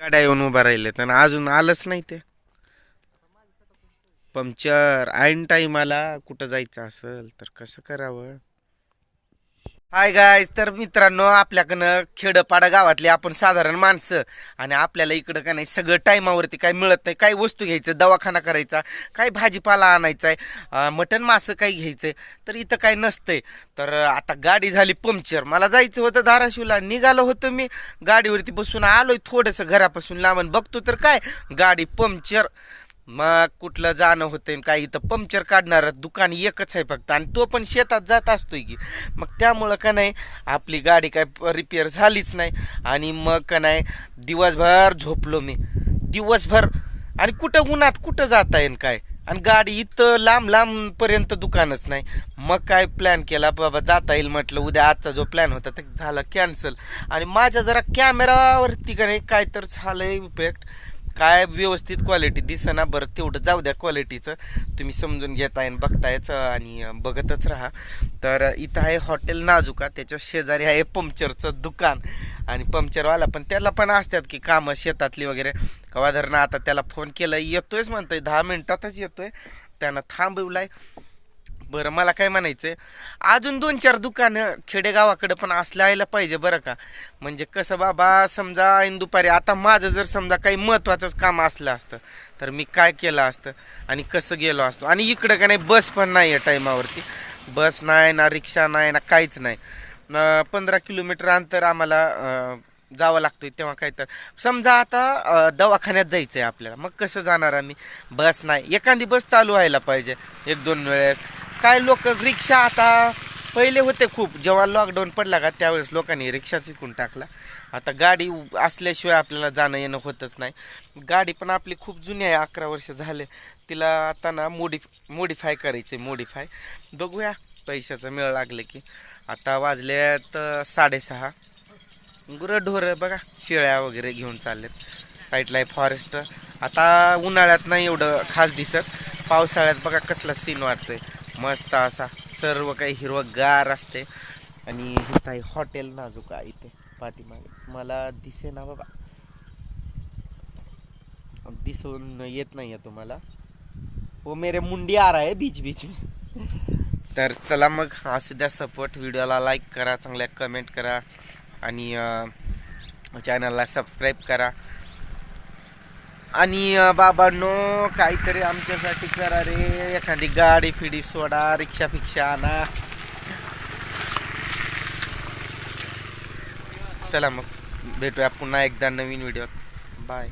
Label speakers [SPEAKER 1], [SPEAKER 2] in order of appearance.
[SPEAKER 1] गाड्या येऊन उभा राहिले तर अजून आलंच नाही ते. पंक्चर ऐन टाईमाला कुठं जायचं असेल तर कसं करावं? हाय गायज तर मित्रांनो आपल्याकडनं खेडपाडा गावातले आपण साधारण माणसं आणि आपल्याला इकडं का नाही सगळं टायमावरती काय मिळत नाही. काही वस्तू घ्यायचं दवाखाना करायचा काही भाजीपाला आणायचा आहे मटण मासं काही घ्यायचं तर इथं काय नसतंय. तर आता गाडी झाली पंक्चर. मला जायचं होतं धाराशिवला निघालो होतो मी. गाडीवरती बसून आलोय थोडंसं घरापासून लांबून बघतो तर काय गाडी पंक्चर. मग कुठलं जाणं होतंय काय इथं पंक्चर काढणार दुकान एकच आहे फक्त. आणि तो पण शेतात जात असतोय की. मग त्यामुळं का नाही आपली गाडी काय रिपेअर झालीच नाही. आणि मग का नाही दिवसभर झोपलो मी. दिवसभर. आणि कुठं उन्हात कुठं जाता येईन काय? आणि गाडी इथं लांब लांबपर्यंत दुकानच नाही. मग काय प्लॅन केला? बाबा जाता येईल म्हटलं उद्या आजचा जो प्लॅन होता ते झाला कॅन्सल आणि माझ्या जरा कॅमेरावरती का नाही काय तर झालं इफेक्ट काय व्यवस्थित क्वालिटी दिसना बरं तेवढं जाऊ द्या क्वालिटीचं तुम्ही समजून घेताय आणि बघतायच आणि बघतच राहा. तर इथं आहे हॉटेल नाजुका त्याच्या शेजारी आहे पंक्चरचं दुकान. आणि पंक्चरवाला पण त्याला पण असतात की कामं शेतातली वगैरे. कवा धरणं आता त्याला फोन केला येतोयच म्हणतोय दहा मिनिटातच येतोय. त्यानं थांबवलाय. बरं मला काय म्हणायचंय? अजून दोन चार दुकानं खेडेगावाकडे पण असल्यायला पाहिजे बरं का. म्हणजे कसं बाबा समजा ऐन दुपारी आता माझं जर समजा काही महत्त्वाचंच काम असलं असतं तर मी काय केलं असतं आणि कसं गेलो असतो? आणि इकडं का नाही बस पण नाही आहे टायमावरती बस नाही ना रिक्षा नाही ना काहीच नाही. पंधरा किलोमीटर अंतर आम्हाला जावं लागतोय तेव्हा काय तर. समजा आता दवाखान्यात जायचं आहे आपल्याला मग कसं जाणार आम्ही? बस नाही. एखादी बस चालू व्हायला पाहिजे एक दोन वेळेस. काय लोक रिक्षा आता पहिले होते खूप. जेव्हा लॉकडाऊन पडला का त्यावेळेस लोकांनी रिक्षा शिकून टाकला. आता गाडी असल्याशिवाय आपल्याला जाणं येणं होतच नाही. गाडी पण आपली खूप जुनी आहे अकरा वर्ष झाले. तिला आता ना मोडिफ मोडिफाय करायचे आहे मोडिफाय बघूया पैशाचं मेळ लागले की. आता वाजल्यात अं, साडेसहा. गुरंढोरं बघा शिळ्या वगैरे घेऊन चाललेत. साईडला आहे फॉरेस्ट आता उन्हाळ्यात नाही एवढं खास दिसत. पावसाळ्यात बघा कसला सीन वाटतोय. मस्त असा सर्व काही हिरवगार असते. आणि इथं आहे हॉटेल नाजुका इथे पाठीमागे. मला दिसे ना बाबा. दिसून येत नाही आहे तुम्हाला. वो मेरे मुंडी आ रहा है बीच बीच में. तर चला मग असू द्या सपोर्ट व्हिडिओला लाईक करा चांगल्या कमेंट करा. आणि चॅनलला सबस्क्राईब करा. आणि बाबांनो काहीतरी आमच्यासाठी करा रे. एखादी गाडी फिडी सोडा रिक्षा फिक्षा आणा. चला मग भेटूया पुन्हा एकदा नवीन व्हिडिओ बाय.